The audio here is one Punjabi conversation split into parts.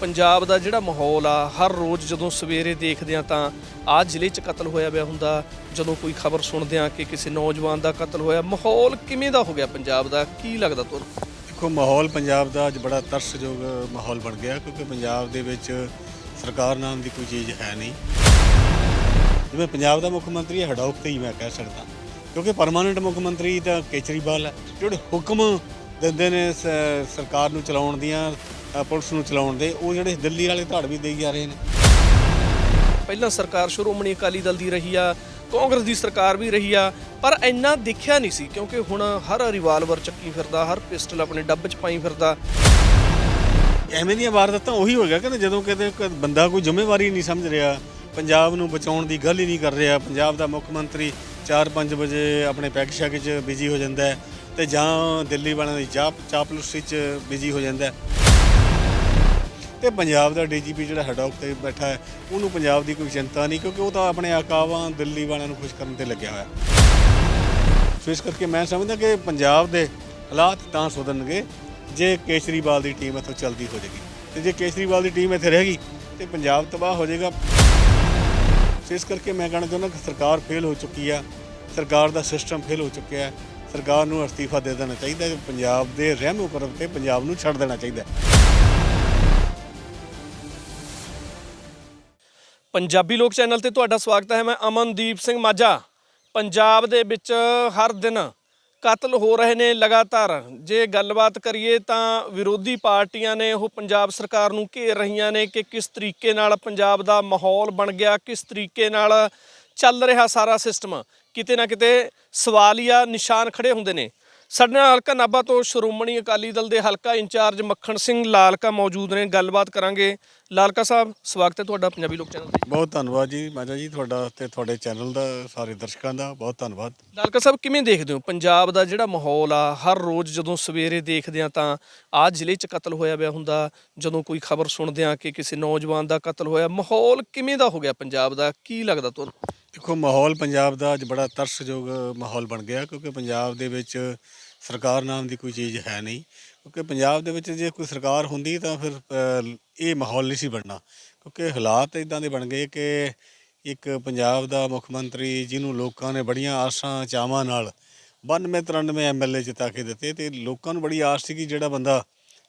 ਪੰਜਾਬ ਦਾ ਜਿਹੜਾ ਮਾਹੌਲ ਆ, ਹਰ ਰੋਜ਼ ਜਦੋਂ ਸਵੇਰੇ ਦੇਖਦੇ ਆ ਤਾਂ ਆਹ ਜ਼ਿਲ੍ਹੇ 'ਚ ਕਤਲ ਹੋਇਆ ਪਿਆ ਹੁੰਦਾ। ਜਦੋਂ ਕੋਈ ਖਬਰ ਸੁਣਦੇ ਆ ਕਿ ਕਿਸੇ ਨੌਜਵਾਨ ਦਾ ਕਤਲ ਹੋਇਆ, ਮਾਹੌਲ ਕਿਵੇਂ ਦਾ ਹੋ ਗਿਆ ਪੰਜਾਬ ਦਾ? ਕੀ ਲੱਗਦਾ ਤੁਹਾਨੂੰ? ਦੇਖੋ, ਮਾਹੌਲ ਪੰਜਾਬ ਦਾ ਅੱਜ ਬੜਾ ਤਰਸਯੋਗ ਮਾਹੌਲ ਬਣ ਗਿਆ, ਕਿਉਂਕਿ ਪੰਜਾਬ ਦੇ ਵਿੱਚ ਸਰਕਾਰ ਨਾਮ ਦੀ ਕੋਈ ਚੀਜ਼ ਹੈ ਨਹੀਂ। ਜਿਵੇਂ ਪੰਜਾਬ ਦਾ ਮੁੱਖ ਮੰਤਰੀ ਹੈ ਹੜੌਕ ਤੇ ਹੀ ਮੈਂ ਕਹਿ ਸਕਦਾ। ਕਿਉਂਕਿ ਪਰਮਾਨੈਂਟ ਮੁੱਖ ਮੰਤਰੀ ਤਾਂ ਕੇਜਰੀਵਾਲ ਹੈ, ਜਿਹੜੇ ਹੁਕਮ ਦਿੰਦੇ ਨੇ ਸਰਕਾਰ ਨੂੰ ਚਲਾਉਣ ਦੀਆਂ ਪੁਲਿਸ ਨੂੰ ਚਲਾਉਣ ਦੇ ਉਹ ਜਿਹੜੇ ਦਿੱਲੀ ਵਾਲੇ ਧੜ ਵੀ ਦੇਈ ਜਾ ਰਹੇ ਨੇ। ਪਹਿਲਾਂ ਸਰਕਾਰ ਸ਼੍ਰੋਮਣੀ ਅਕਾਲੀ ਦਲ ਦੀ ਰਹੀ ਆ ਕਾਂਗਰਸ ਦੀ ਸਰਕਾਰ ਵੀ ਰਹੀ ਆ ਪਰ ਇੰਨਾ ਦੇਖਿਆ ਨਹੀਂ ਸੀ ਕਿਉਂਕਿ ਹੁਣ ਹਰ ਰਿਵਾਲਵਰ ਚੱਕੀ ਫਿਰਦਾ ਹਰ ਪਿਸਟਲ ਆਪਣੇ ਡੱਬ 'ਚ ਪਾਈ ਫਿਰਦਾ। ਐਵੇਂ ਦੀਆਂ ਵਾਰਦਾਤਾਂ ਉਹੀ ਹੋ ਗਿਆ ਕਿ ਜਦੋਂ ਕਿਤੇ ਬੰਦਾ ਕੋਈ ਜ਼ਿੰਮੇਵਾਰੀ ਨਹੀਂ ਸਮਝ ਰਿਹਾ ਪੰਜਾਬ ਨੂੰ ਬਚਾਉਣ ਦੀ ਗੱਲ ਹੀ ਨਹੀਂ ਕਰ ਰਿਹਾ ਪੰਜਾਬ ਦਾ ਮੁੱਖ ਮੰਤਰੀ 4-5 ਵਜੇ ਆਪਣੇ ਪੈਕ ਸ਼ੈਕ 'ਚ ਬਿਜ਼ੀ ਹੋ ਜਾਂਦਾ ਹੈ। ਤੇ ਜਾਂ ਦਿੱਲੀ ਵਾਲਿਆਂ ਦੀ ਚਾਪ ਚਾਪਲੂਸੀ 'ਚ ਬਿਜ਼ੀ ਹੋ ਜਾਂਦਾ ਹੈ। ਤੇ ਪੰਜਾਬ ਦਾ ਡੀਜੀਪੀ ਜਿਹੜਾ ਹਡੌਕ ਤੇ ਬੈਠਾ ਹੈ, ਉਹਨੂੰ ਪੰਜਾਬ ਦੀ ਕੋਈ ਚਿੰਤਾ ਨਹੀਂ, ਕਿਉਂਕਿ ਉਹ ਤਾਂ ਆਪਣੇ ਆਕਾਵਾਂ ਦਿੱਲੀ ਵਾਲਿਆਂ ਨੂੰ ਖੁਸ਼ ਕਰਨ ਤੇ ਲੱਗਿਆ ਹੋਇਆ ਸੋ ਇਸ ਕਰਕੇ ਮੈਂ ਸਮਝਦਾ ਕਿ ਪੰਜਾਬ ਦੇ ਹਾਲਾਤ ਤਾਂ ਸੁਧਰਨਗੇ, ਜੇ ਕੇਜਰੀਵਾਲ ਦੀ ਟੀਮ ਇੱਥੋਂ ਚਲਦੀ ਹੋ ਜਾਏਗੀ। ਤੇ ਜੇ ਕੇਜਰੀਵਾਲ ਦੀ ਟੀਮ ਇੱਥੇ ਰਹੇਗੀ, ਤੇ ਪੰਜਾਬ ਤਬਾਹ ਹੋ ਜਾਏਗਾ। ਸੋ ਇਸ ਕਰਕੇ ਮੈਂ ਕਹਿਣਾ ਚਾਹੁੰਦਾ ਕਿ ਸਰਕਾਰ ਫੇਲ ਹੋ ਚੁੱਕੀ ਆ ਸਰਕਾਰ ਦਾ ਸਿਸਟਮ ਫੇਲ ਹੋ ਚੁੱਕਿਆ ਹੈ। ਸਰਕਾਰ ਨੂੰ ਅਸਤੀਫਾ ਦੇ ਦੇਣਾ ਚਾਹੀਦਾ ਹੈ, ਪੰਜਾਬ ਦੇ ਰਹਿਮ ਉਪਰ ਤੇ ਪੰਜਾਬ ਨੂੰ ਛੱਡ ਦੇਣਾ ਚਾਹੀਦਾ ਹੈ। ਪੰਜਾਬੀ ਲੋਕ ਚੈਨਲ ਤੇ ਤੁਹਾਡਾ ਸਵਾਗਤ ਹੈ, ਮੈਂ ਅਮਨਦੀਪ ਸਿੰਘ ਮਾਝਾ। ਪੰਜਾਬ ਦੇ ਵਿੱਚ ਹਰ ਦਿਨ ਕਤਲ ਹੋ ਰਹੇ ਨੇ ਲਗਾਤਾਰ। ਜੇ ਗੱਲਬਾਤ ਕਰੀਏ ਤਾਂ ਵਿਰੋਧੀ ਪਾਰਟੀਆਂ ਨੇ ਉਹ ਪੰਜਾਬ ਸਰਕਾਰ ਨੂੰ ਘੇਰ ਰਹੀਆਂ ਨੇ ਕਿ ਕਿਸ ਤਰੀਕੇ ਨਾਲ ਪੰਜਾਬ ਦਾ ਮਾਹੌਲ ਬਣ ਗਿਆ, ਕਿਸ ਤਰੀਕੇ ਨਾਲ ਚੱਲ ਰਿਹਾ ਸਾਰਾ ਸਿਸਟਮ। ਕਿਤੇ ਨਾ ਕਿਤੇ ਸਵਾਲੀਆ ਨਿਸ਼ਾਨ ਖੜੇ ਹੁੰਦੇ ਨੇ। ਸਾਡੇ ਨਾਲ ਹਲਕਾ ਨਾਭਾ ਤੋਂ ਸ਼੍ਰੋਮਣੀ ਅਕਾਲੀ ਦਲ ਦੇ ਹਲਕਾ ਇੰਚਾਰਜ ਮੱਖਣ ਸਿੰਘ ਲਾਲਕਾ ਮੌਜੂਦ ਨੇ। ਗੱਲਬਾਤ ਕਰਾਂਗੇ। ਲਾਲਕਾ ਸਾਹਿਬ ਸਵਾਗਤ ਹੈ ਤੁਹਾਡਾ ਪੰਜਾਬੀ ਲੋਕ ਚੈਨਲ ਤੇ। ਬਹੁਤ ਧੰਨਵਾਦ ਜੀ ਮਾਜਾ ਜੀ ਤੁਹਾਡਾ ਤੇ ਤੁਹਾਡੇ ਚੈਨਲ ਦਾ ਸਾਰੇ ਦਰਸ਼ਕਾਂ ਦਾ ਬਹੁਤ ਧੰਨਵਾਦ। ਲਾਲਕਾ ਸਾਹਿਬ ਕਿਵੇਂ ਦੇਖਦੇ ਹੋ? ਪੰਜਾਬ ਦਾ ਜਿਹੜਾ ਮਾਹੌਲ ਆ ਹਰ ਰੋਜ਼ ਜਦੋਂ ਸਵੇਰੇ ਦੇਖਦੇ ਆ ਤਾਂ ਆਹ ਜ਼ਿਲ੍ਹੇ 'ਚ ਕਤਲ ਹੋਇਆ ਪਿਆ ਹੁੰਦਾ। ਜਦੋਂ ਕੋਈ ਖਬਰ ਸੁਣਦੇ ਆ ਕਿ ਕਿਸੇ ਨੌਜਵਾਨ ਦਾ ਕਤਲ ਹੋਇਆ ਮਾਹੌਲ ਕਿਵੇਂ ਦਾ ਹੋ ਗਿਆ ਪੰਜਾਬ ਦਾ? ਕੀ ਲੱਗਦਾ ਤੁਹਾਨੂੰ? ਦੇਖੋ ਮਾਹੌਲ ਪੰਜਾਬ ਦਾ ਅੱਜ ਬੜਾ ਤਰਸਯੋਗ ਮਾਹੌਲ ਬਣ ਗਿਆ ਕਿਉਂਕਿ ਪੰਜਾਬ ਦੇ ਵਿੱਚ ਸਰਕਾਰ ਨਾਮ ਦੀ ਕੋਈ ਚੀਜ਼ ਹੈ ਨਹੀਂ। ਕਿਉਂਕਿ ਪੰਜਾਬ ਦੇ ਵਿੱਚ ਜੇ ਕੋਈ ਸਰਕਾਰ ਹੁੰਦੀ ਤਾਂ ਫਿਰ ਅ, ਇਹ ਮਾਹੌਲ ਨਹੀਂ ਸੀ ਬਣਨਾ। ਕਿਉਂਕਿ ਹਾਲਾਤ ਇਦਾਂ ਦੇ ਬਣ ਗਏ ਕਿ ਇੱਕ ਪੰਜਾਬ ਦਾ ਮੁੱਖ ਮੰਤਰੀ ਜਿਹਨੂੰ ਲੋਕਾਂ ਨੇ ਬੜੀਆਂ ਆਸਾਂ ਚਾਵਾਂ ਨਾਲ 92 93 ਐਮਐਲਏ ਜਿਤਾ ਕੇ ਦਿੱਤੇ ਤੇ ਲੋਕਾਂ ਨੂੰ ਬੜੀ ਆਸ ਸੀ ਕਿ ਜਿਹੜਾ ਬੰਦਾ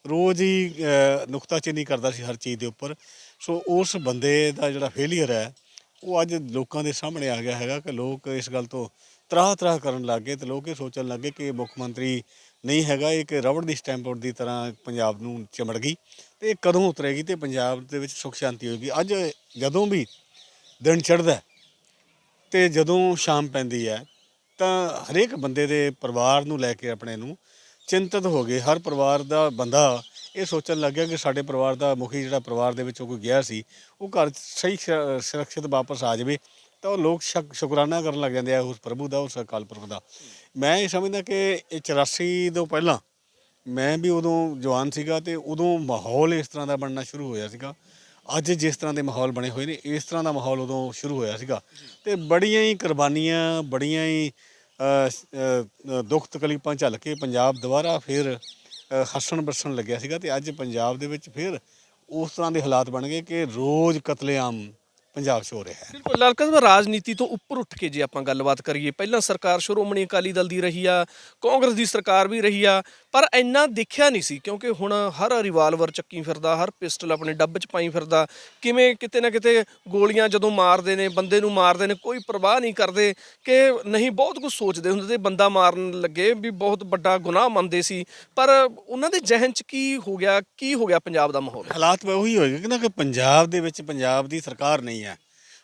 ਰੋਜ਼ ਹੀ ਅ, ਨੁਕਤਾਚੀਨੀ ਕਰਦਾ ਸੀ ਹਰ ਚੀਜ਼ ਦੇ ਉੱਪਰ। ਸੋ ਉਸ ਬੰਦੇ ਦਾ ਜਿਹੜਾ ਫੇਲਿਅਰ ਹੈ ਉਹ ਅੱਜ ਲੋਕਾਂ ਦੇ ਸਾਹਮਣੇ ਆ ਗਿਆ ਹੈਗਾ ਕਿ ਲੋਕ ਇਸ ਗੱਲ ਤੋਂ ਤਰਾਹ ਤਰਾਹ ਕਰਨ ਲੱਗ ਗਏ ਤੇ ਲੋਕ ਇਹ ਸੋਚਣ ਲੱਗੇ ਕਿ ਮੁੱਖ ਮੰਤਰੀ ਨਹੀਂ ਹੈਗਾ, ਇਹ ਕਿ ਰਬੜ ਦੀ ਸਟੈਂਪ ਦੀ ਤਰ੍ਹਾਂ ਪੰਜਾਬ ਨੂੰ ਚਮੜ ਗਈ ਤੇ ਇਹ ਕਦੋਂ ਉਤਰੇਗੀ ਤੇ ਪੰਜਾਬ ਦੇ ਵਿੱਚ ਸੁਖ ਸ਼ਾਂਤੀ ਹੋਏਗੀ? ਅੱਜ ਜਦੋਂ ਵੀ ਦਿਨ ਚੜ੍ਹਦਾ ਹੈ ਤੇ ਜਦੋਂ ਸ਼ਾਮ ਪੈਂਦੀ ਹੈ ਤਾਂ ਹਰੇਕ ਬੰਦੇ ਦੇ ਪਰਿਵਾਰ ਨੂੰ ਲੈ ਕੇ ਆਪਣੇ ਨੂੰ ਚਿੰਤਤ ਹੋ ਗਏ। ਹਰ ਪਰਿਵਾਰ ਦਾ ਬੰਦਾ ਇਹ ਸੋਚਣ ਲੱਗਿਆ ਕਿ ਸਾਡੇ ਪਰਿਵਾਰ ਦਾ ਮੁਖੀ ਜਿਹੜਾ ਪਰਿਵਾਰ ਦੇ ਵਿੱਚੋਂ ਕੋਈ ਗਿਆ ਸੀ, ਉਹ ਘਰ ਸਹੀ ਸ- ਸੁਰੱਖਿਅਤ ਵਾਪਸ ਆ ਜਾਵੇ, ਤਾਂ ਉਹ ਲੋਕ ਸ਼ਕ- ਸ਼ੁਕਰਾਨਾ ਕਰਨ ਲੱਗ ਜਾਂਦੇ ਆ ਉਸ ਪ੍ਰਭੂ ਦਾ, ਉਸ ਅਕਾਲ ਪੁਰਖ ਦਾ। ਮੈਂ ਇਹ ਸਮਝਦਾ ਕਿ ਇਹ 84 ਤੋਂ ਪਹਿਲਾਂ ਮੈਂ ਵੀ ਉਦੋਂ ਜਵਾਨ ਸੀਗਾ ਤੇ ਉਦੋਂ ਮਾਹੌਲ ਇਸ ਤਰ੍ਹਾਂ ਦਾ ਬਣਨਾ ਸ਼ੁਰੂ ਹੋਇਆ ਸੀਗਾ। ਅੱਜ ਜਿਸ ਤਰ੍ਹਾਂ ਦੇ ਮਾਹੌਲ ਬਣੇ ਹੋਏ ਨੇ, ਇਸ ਤਰ੍ਹਾਂ ਦਾ ਮਾਹੌਲ ਉਦੋਂ ਸ਼ੁਰੂ ਹੋਇਆ ਸੀਗਾ। ਤੇ ਬੜੀਆਂ ਹੀ ਕੁਰਬਾਨੀਆਂ, ਬੜੀਆਂ ਹੀ ਦੁੱਖ ਤਕਲੀਫਾਂ ਝੱਲ ਕੇ ਪੰਜਾਬ ਦੁਬਾਰਾ ਫਿਰ ਹੱਸਣ ਬਰਸਣ ਲੱਗਿਆ ਸੀਗਾ ਤੇ ਅੱਜ ਪੰਜਾਬ ਦੇ ਵਿੱਚ ਫਿਰ ਉਸ ਤਰ੍ਹਾਂ ਦੇ ਹਾਲਾਤ ਬਣ ਗਏ ਕਿ ਰੋਜ਼ ਕਤਲੇਆਮ ਪੰਜਾਬ 'ਚ ਹੋ ਰਿਹਾ ਹੈ। ਬਿਲਕੁਲ ਲਾਲਕਾ ਰਾਜਨੀਤੀ ਤੋਂ ਉੱਪਰ ਉੱਠ ਕੇ ਜੇ ਆਪਾਂ ਗੱਲਬਾਤ ਕਰੀਏ, ਪਹਿਲਾਂ ਸਰਕਾਰ ਸ਼੍ਰੋਮਣੀ ਅਕਾਲੀ ਦਲ ਦੀ ਰਹੀ ਆ, ਕਾਂਗਰਸ ਦੀ ਸਰਕਾਰ ਵੀ ਰਹੀ ਆ ਪਰ ਇੰਨਾ ਦੇਖਿਆ ਨਹੀਂ ਸੀ, ਕਿਉਂਕਿ ਹੁਣ ਹਰ ਰਿਵਾਲਵਰ ਚੱਕੀ ਫਿਰਦਾ, ਹਰ ਪਿਸਟਲ ਆਪਣੇ ਡੱਬ 'ਚ ਪਾਈ ਫਿਰਦਾ। ਕਿਵੇਂ ਕਿਤੇ ਨਾ ਕਿਤੇ ਗੋਲੀਆਂ ਜਦੋਂ ਮਾਰਦੇ ਨੇ, ਬੰਦੇ ਨੂੰ ਮਾਰਦੇ ਨੇ, ਕੋਈ ਪਰਵਾਹ ਨਹੀਂ ਕਰਦੇ ਕਿ ਨਹੀਂ, ਬਹੁਤ ਕੁਝ ਸੋਚਦੇ ਹੁੰਦੇ ਤੇ ਬੰਦਾ ਮਾਰਨ ਲੱਗੇ ਵੀ ਬਹੁਤ ਵੱਡਾ ਗੁਨਾਹ ਮੰਨਦੇ ਸੀ। ਪਰ ਉਹਨਾਂ ਦੇ ਜ਼ਿਹਨ 'ਚ ਕੀ ਹੋ ਗਿਆ, ਕੀ ਹੋ ਗਿਆ ਪੰਜਾਬ ਦਾ ਮਾਹੌਲ? ਹਾਲਾਤ ਉਹੀ ਹੋਏਗਾ ਕਿ ਨਾ ਕਿ ਪੰਜਾਬ ਦੇ ਵਿੱਚ ਪੰਜਾਬ ਦੀ ਸਰਕਾਰ ਨਹੀਂ ਹੈ,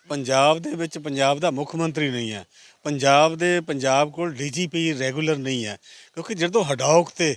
ਪੰਜਾਬ ਦੇ ਵਿੱਚ ਪੰਜਾਬ ਦਾ ਮੁੱਖ ਮੰਤਰੀ ਨਹੀਂ ਹੈ। ਪੰਜਾਬ ਦੇ ਪੰਜਾਬ ਕੋਲ ਡੀਜੀਪੀ ਰੈਗੂਲਰ ਨਹੀਂ ਹੈ, ਕਿਉਂਕਿ ਜਦੋਂ ਹਡੌਕ ਤੇ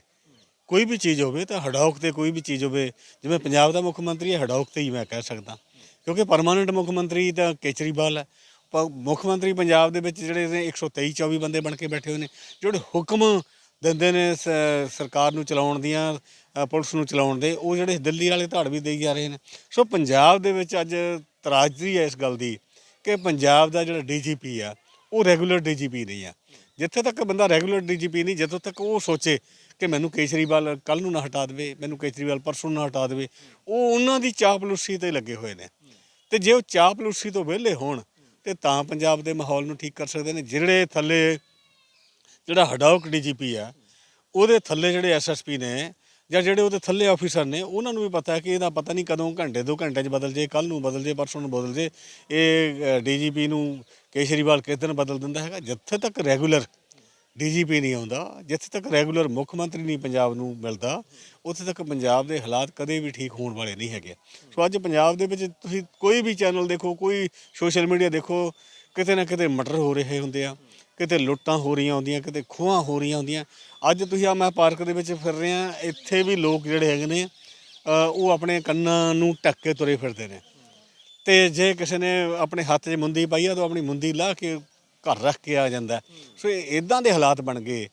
ਕੋਈ ਵੀ ਚੀਜ਼ ਹੋਵੇ ਤਾਂ ਹਡੌਕ ਤੇ ਕੋਈ ਵੀ ਚੀਜ਼ ਹੋਵੇ, ਜਿਵੇਂ ਪੰਜਾਬ ਦਾ ਮੁੱਖ ਮੰਤਰੀ ਹੈ, ਹਡੌਕ ਤੇ ਹੀ ਮੈਂ ਕਹਿ ਸਕਦਾ। ਕਿਉਂਕਿ ਪਰਮਾਨੈਂਟ ਮੁੱਖ ਮੰਤਰੀ ਤਾਂ ਕੇਜਰੀਵਾਲ ਹੈ। ਪ- ਮੁੱਖ ਮੰਤਰੀ ਪੰਜਾਬ ਦੇ ਵਿੱਚ ਜਿਹੜੇ ਨੇ 123 24 ਬੰਦੇ ਬਣ ਕੇ ਬੈਠੇ ਹੋਏ ਨੇ, ਜਿਹੜੇ ਹੁਕਮ ਦਿੰਦੇ ਨੇ ਸ- ਸਰਕਾਰ ਨੂੰ ਚਲਾਉਣ ਦੀਆਂ ਪੁਲਿਸ ਨੂੰ ਚਲਾਉਣ ਦੇ, ਉਹ ਜਿਹੜੇ ਦਿੱਲੀ ਵਾਲੇ ਧੜ ਵੀ ਦੇਈ ਜਾ ਰਹੇ ਨੇ। ਸੋ ਪੰਜਾਬ ਦੇ ਵਿੱਚ ਅੱਜ ਤਰਾਜ਼ਦੀ ਹੈ ਇਸ ਗੱਲ ਦੀ ਕਿ ਪੰਜਾਬ ਦਾ ਜਿਹੜਾ ਡੀਜੀਪੀ ਆ ਉਹ ਰੈਗੂਲਰ ਡੀਜੀਪੀ ਨਹੀਂ ਆ। ਜਿੱਥੇ ਤੱਕ ਬੰਦਾ ਰੈਗੂਲਰ ਡੀਜੀਪੀ ਨਹੀਂ ਜਦੋਂ ਤੱਕ ਉਹ ਸੋਚੇ ਕਿ ਮੈਨੂੰ ਕੇਜਰੀਵਾਲ ਕੱਲ ਨੂੰ ਨਾ ਹਟਾ ਦੇਵੇ, ਮੈਨੂੰ ਕੇਜਰੀਵਾਲ ਪਰਸੋਂ ਨਾ ਹਟਾ ਦੇਵੇ, ਉਹ ਉਹਨਾਂ ਦੀ ਚਾਪਲੂਸੀ ਤੇ ਲੱਗੇ ਹੋਏ ਨੇ। ਤੇ ਜੇ ਉਹ ਚਾਪਲੂਸੀ ਤੋਂ ਵਿਹਲੇ ਹੋਣ, ਤੇ ਤਾਂ ਪੰਜਾਬ ਦੇ ਮਾਹੌਲ ਨੂੰ ਠੀਕ ਕਰ ਸਕਦੇ ਨੇ। ਜਿਹੜੇ ਥੱਲੇ, ਜਿਹੜਾ ਹਡਾਉਕ ਡੀਜੀਪੀ ਆ, ਉਹਦੇ ਥੱਲੇ ਜਿਹੜੇ ਐਸਐਸਪੀ ਨੇ ਜਾਂ ਜਿਹੜੇ ਉਹਦੇ ਥੱਲੇ ਆਫੀਸਰ ਨੇ, ਉਹਨਾਂ ਨੂੰ ਵੀ ਪਤਾ ਹੈ ਕਿ ਇਹਦਾ ਪਤਾ ਨਹੀਂ ਕਦੋਂ ਘੰਟੇ ਦੋ ਘੰਟੇ 'ਚ ਬਦਲ ਜੇ ਕੱਲ ਨੂੰ ਬਦਲ ਜੇ, ਪਰਸੋਂ ਨੂੰ ਬਦਲ ਜੇ। ਇਹ ਡੀਜੀਪੀ ਨੂੰ ਕੇਜਰੀਵਾਲ ਕਿਸ ਦਿਨ ਬਦਲ ਦਿੰਦਾ ਹੈਗਾ? ਜਿੱਥੇ ਤੱਕ ਰੈਗੂਲਰ ਡੀਜੀਪੀ ਨਹੀਂ ਆਉਂਦਾ, ਜਿੱਥੇ ਤੱਕ ਰੈਗੂਲਰ ਮੁੱਖ ਮੰਤਰੀ ਨਹੀਂ ਪੰਜਾਬ ਨੂੰ ਮਿਲਦਾ, ਉੱਥੇ ਤੱਕ ਪੰਜਾਬ ਦੇ ਹਾਲਾਤ ਕਦੇ ਵੀ ਠੀਕ ਹੋਣ ਵਾਲੇ ਨਹੀਂ ਹੈਗੇ। ਸੋ ਅੱਜ ਪੰਜਾਬ ਦੇ ਵਿੱਚ ਤੁਸੀਂ ਕੋਈ ਵੀ ਚੈਨਲ ਦੇਖੋ, ਕੋਈ ਸੋਸ਼ਲ ਮੀਡੀਆ ਦੇਖੋ, ਕਿਤੇ ਨਾ ਕਿਤੇ ਮਟਰ ਹੋ ਰਹੇ ਹੁੰਦੇ ਆ। ਕਿਤੇ ਲੁੱਟਾਂ ਹੋ ਰਹੀਆਂ ਹੁੰਦੀਆਂ, ਕਿਤੇ ਖੋਹਾਂ ਹੋ ਰਹੀਆਂ ਹੁੰਦੀਆਂ। ਅੱਜ ਤੁਸੀਂ ਆ ਮੈਂ ਪਾਰਕ ਦੇ ਵਿੱਚ ਫਿਰ ਰਿਹਾ ਇੱਥੇ ਵੀ ਲੋਕ ਜਿਹੜੇ ਹੈਗੇ ਨੇ ਉਹ ਆਪਣੇ ਕੰਨਾਂ ਨੂੰ ਢੱਕ ਕੇ ਤੁਰੇ ਫਿਰਦੇ ਨੇ। ਤੇ ਜੇ ਕਿਸੇ ਨੇ ਆਪਣੇ ਹੱਥ 'ਚ ਮੁੰਦੀ ਪਾਈ ਆ, ਤਾਂ ਆਪਣੀ ਮੁੰਦੀ ਲਾ ਕੇ ਘਰ ਰੱਖ ਕੇ ਆ ਜਾਂਦਾ। ਸੋ ਇਦਾਂ ਦੇ ਹਾਲਾਤ ਬਣ ਗਏ।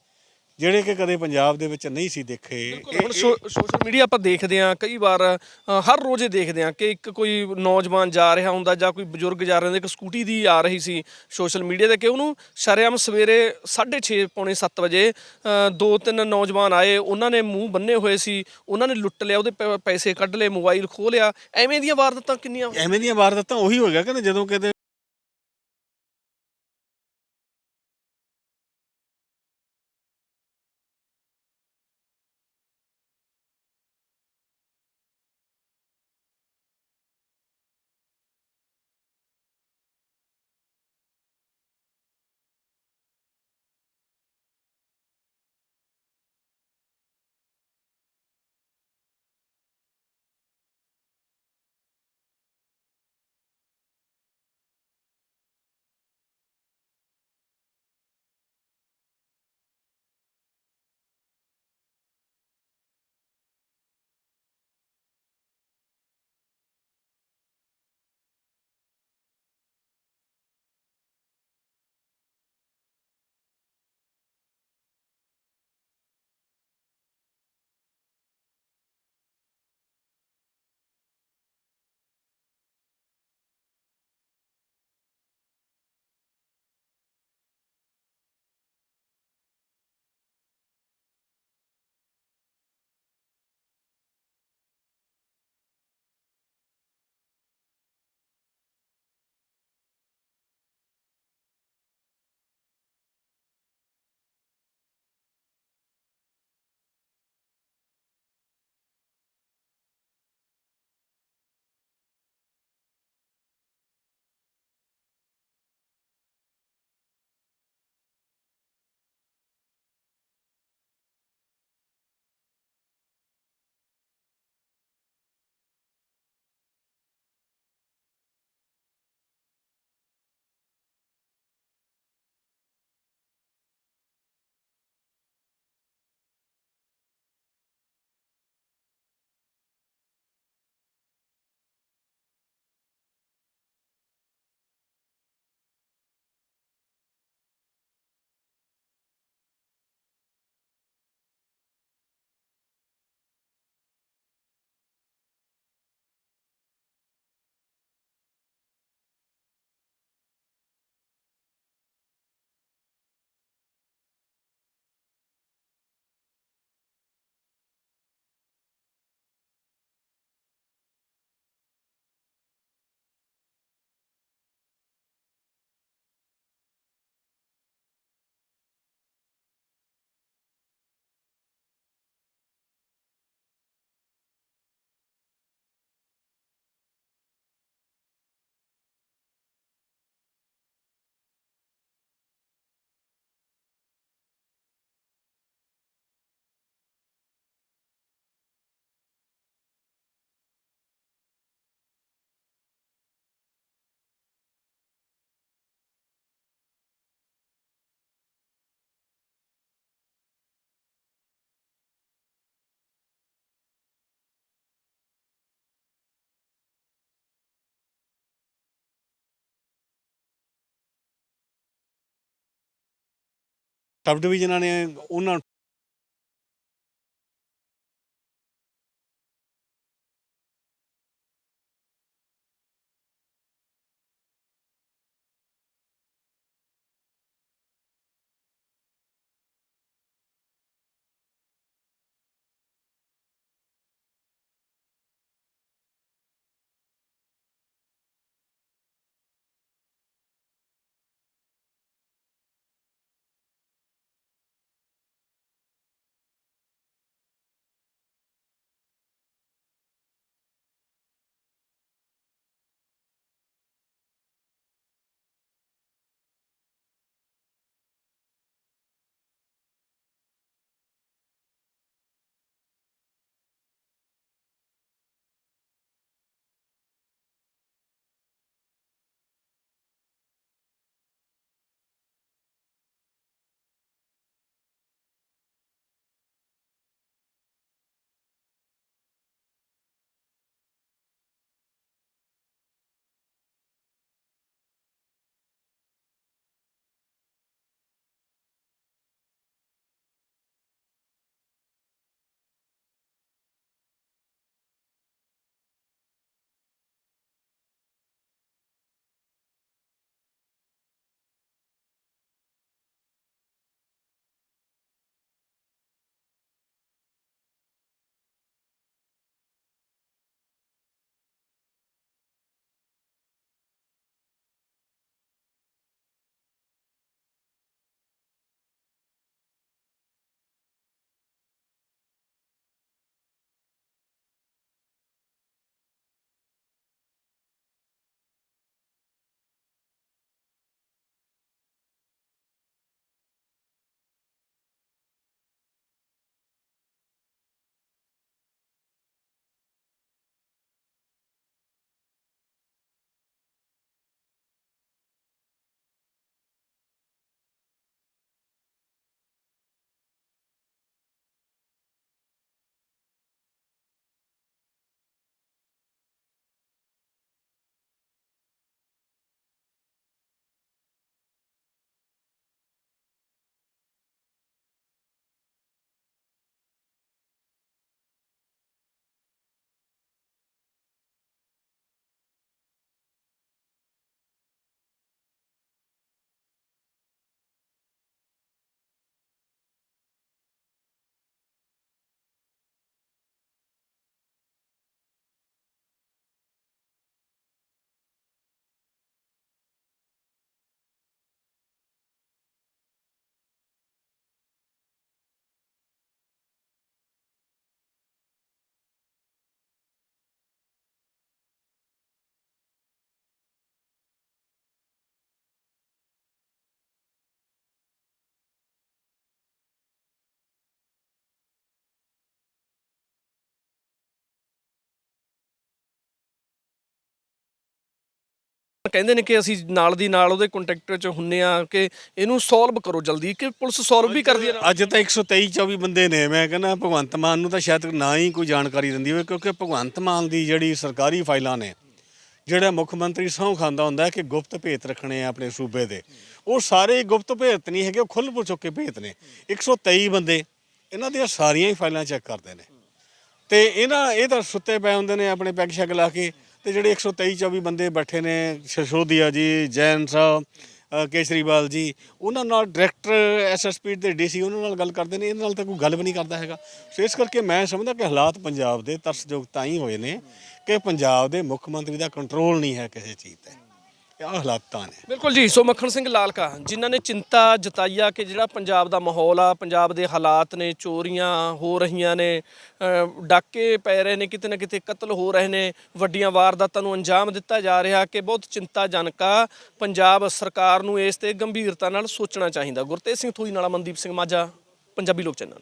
ਜਿਹੜੇ ਕਿ ਕਦੇ ਪੰਜਾਬ ਦੇ ਵਿੱਚ ਨਹੀਂ ਸੀ ਦੇਖੇ ਹੁਣ ਸੋਸ਼ਲ ਮੀਡੀਆ ਆਪਾਂ ਦੇਖਦੇ ਹਾਂ ਕਈ ਵਾਰ ਅ, ਹਰ ਰੋਜ਼ ਦੇਖਦੇ ਹਾਂ ਕਿ ਇੱਕ ਕੋਈ ਨੌਜਵਾਨ ਜਾ ਰਿਹਾ ਹੁੰਦਾ ਜਾਂ ਕੋਈ ਬਜ਼ੁਰਗ ਜਾ ਰਿਹਾ ਹੁੰਦਾ ਇੱਕ ਸਕੂਟੀ ਦੀ ਆ ਰਹੀ ਸੀ ਸੋਸ਼ਲ ਮੀਡੀਆ ਤੇ ਕਿ ਉਹਨੂੰ ਸ਼ਰੇਆਮ ਸਵੇਰੇ 6:30 ਪੌਣੇ 7 ਵਜੇ ਅ, ਦੋ ਤਿੰਨ ਨੌਜਵਾਨ ਆਏ ਉਹਨਾਂ ਨੇ ਮੂੰਹ ਬੰਨੇ ਹੋਏ ਸੀ ਉਹਨਾਂ ਨੇ ਲੁੱਟ ਲਿਆ ਉਹਦੇ ਪ- ਪੈਸੇ ਕੱਢ ਲਏ ਮੋਬਾਈਲ ਖੋਹ ਲਿਆ ਐਵੇਂ ਦੀਆਂ ਵਾਰਦਾਤਾਂ ਕਿੰਨੀਆਂ ਐਵੇਂ ਦੀਆਂ ਵਾਰਦਾਤਾਂ ਉਹੀ ਹੋ ਗਿਆ ਕਿ ਜਦੋਂ ਕਿਤੇ ਸਬ ਡਿਵੀਜ਼ਨਾਂ ਨੇ ਉਹਨਾਂ ਕਹਿੰਦੇ ਨੇ ਕਿ ਅਸੀਂ ਨਾਲ ਦੀ ਨਾਲ ਉਹਦੇ ਕੰਟੈਕਟ 'ਚ ਹੁੰਨੇ ਆ ਕਿ ਇਹਨੂੰ ਸੋਲਵ ਕਰੋ ਜਲਦੀ, ਕਿ ਪੁਲਿਸ ਸੋਲਵ ਵੀ ਕਰਦੀ ਹੈ। ਅੱਜ ਤਾਂ 123 24 ਬੰਦੇ ਨੇ, ਮੈਂ ਕਹਿੰਦਾ ਭਗਵੰਤ ਮਾਨ ਨੂੰ ਤਾਂ ਸ਼ਾਇਦ ਨਾ ਹੀ ਕੋਈ ਜਾਣਕਾਰੀ ਦਿੰਦੀ ਹੋਵੇ, ਕਿਉਂਕਿ ਭਗਵੰਤ ਮਾਨ ਦੀ ਜਿਹੜੀ ਸਰਕਾਰੀ ਫਾਈਲਾਂ ਨੇ, ਜਿਹੜਾ ਮੁੱਖ ਮੰਤਰੀ ਸਹੁੰ ਖਾਂਦਾ ਹੁੰਦਾ ਕਿ ਗੁਪਤ ਭੇਤ ਰੱਖਣੇ ਆ ਆਪਣੇ ਸੂਬੇ ਦੇ, ਉਹ ਸਾਰੇ ਗੁਪਤ ਭੇਤ ਨਹੀਂ ਹੈਗੇ, ਉਹ ਖੁੱਲ੍ਹ ਚੁੱਕੇ ਭੇਤ ਨੇ। 123 ਬੰਦੇ, ਇਹਨਾਂ ਦੀਆਂ ਸਾਰੀਆਂ ਹੀ ਫਾਈਲਾਂ ਚੈੱਕ ਕਰਦੇ ਨੇ। ਤੇ ਇਹਨਾਂ, ਇਹ ਤਾਂ ਸੁੱਤੇ ਪਏ ਹੁੰਦੇ ਨੇ ਆਪਣੇ ਪੈਗ ਸ਼ੈਗ ਲਾ ਕੇ ਤੇ ਜਿਹੜੇ 123 24 ਬੰਦੇ ਬੈਠੇ ਨੇ ਸ਼ਸ਼ੋਦੀਆ ਜੀ ਜੈਨ ਸਾਹਿਬ ਅ, ਕੇਜਰੀਵਾਲ ਜੀ ਉਹਨਾਂ ਨਾਲ ਡਾਇਰੈਕਟਰ ਐਸਐਸਪੀ ਦੇ ਡੀਸੀ ਉਹਨਾਂ ਨਾਲ ਗੱਲ ਕਰਦੇ ਨੇ ਇਹਨਾਂ ਨਾਲ ਤਾਂ ਕੋਈ ਗੱਲ ਵੀ ਨਹੀਂ ਕਰਦਾ ਹੈਗਾ। ਸੋ ਇਸ ਕਰਕੇ ਮੈਂ ਸਮਝਦਾ ਕਿ ਹਾਲਾਤ ਪੰਜਾਬ ਦੇ ਤਰਸਯੋਗ ਤਾਂ ਹੀ ਹੋਏ ਨੇ ਕਿ ਪੰਜਾਬ ਦੇ ਮੁੱਖ ਮੰਤਰੀ ਦਾ ਕੰਟਰੋਲ ਨਹੀਂ ਹੈ ਕਿਸੇ ਚੀਜ਼ ਤੇ। ਆਹ ਹਾਲਾਤਾਂ ਨੇ। ਬਿਲਕੁਲ ਜੀ ਸੋ ਮੱਖਣ ਸਿੰਘ ਲਾਲਕਾ ਜਿਨ੍ਹਾਂ ਨੇ ਚਿੰਤਾ ਜਤਾਈ ਆ ਕਿ ਜਿਹੜਾ ਪੰਜਾਬ ਦਾ ਮਾਹੌਲ ਆ ਪੰਜਾਬ ਦੇ ਹਾਲਾਤ ਨੇ ਚੋਰੀਆਂ ਹੋ ਰਹੀਆਂ ਨੇ ਅ, ਡਾਕੇ ਪੈ ਰਹੇ ਨੇ ਕਿਤੇ ਨਾ ਕਿਤੇ ਕਤਲ ਹੋ ਰਹੇ ਨੇ ਵੱਡੀਆਂ ਵਾਰਦਾਤਾਂ ਨੂੰ ਅੰਜਾਮ ਦਿੱਤਾ ਜਾ ਰਿਹਾ ਕਿ ਬਹੁਤ ਚਿੰਤਾਜਨਕ ਆ। ਪੰਜਾਬ ਸਰਕਾਰ ਨੂੰ ਇਸ ਤੇ ਗੰਭੀਰਤਾ ਨਾਲ ਸੋਚਣਾ ਚਾਹੀਦਾ। ਗੁਰਤੇਜ ਸਿੰਘ ਥੋਈ ਨਾਲ ਮਨਦੀਪ ਸਿੰਘ ਮਾਝਾ ਪੰਜਾਬੀ ਲੋਕ ਚੈਨਲ।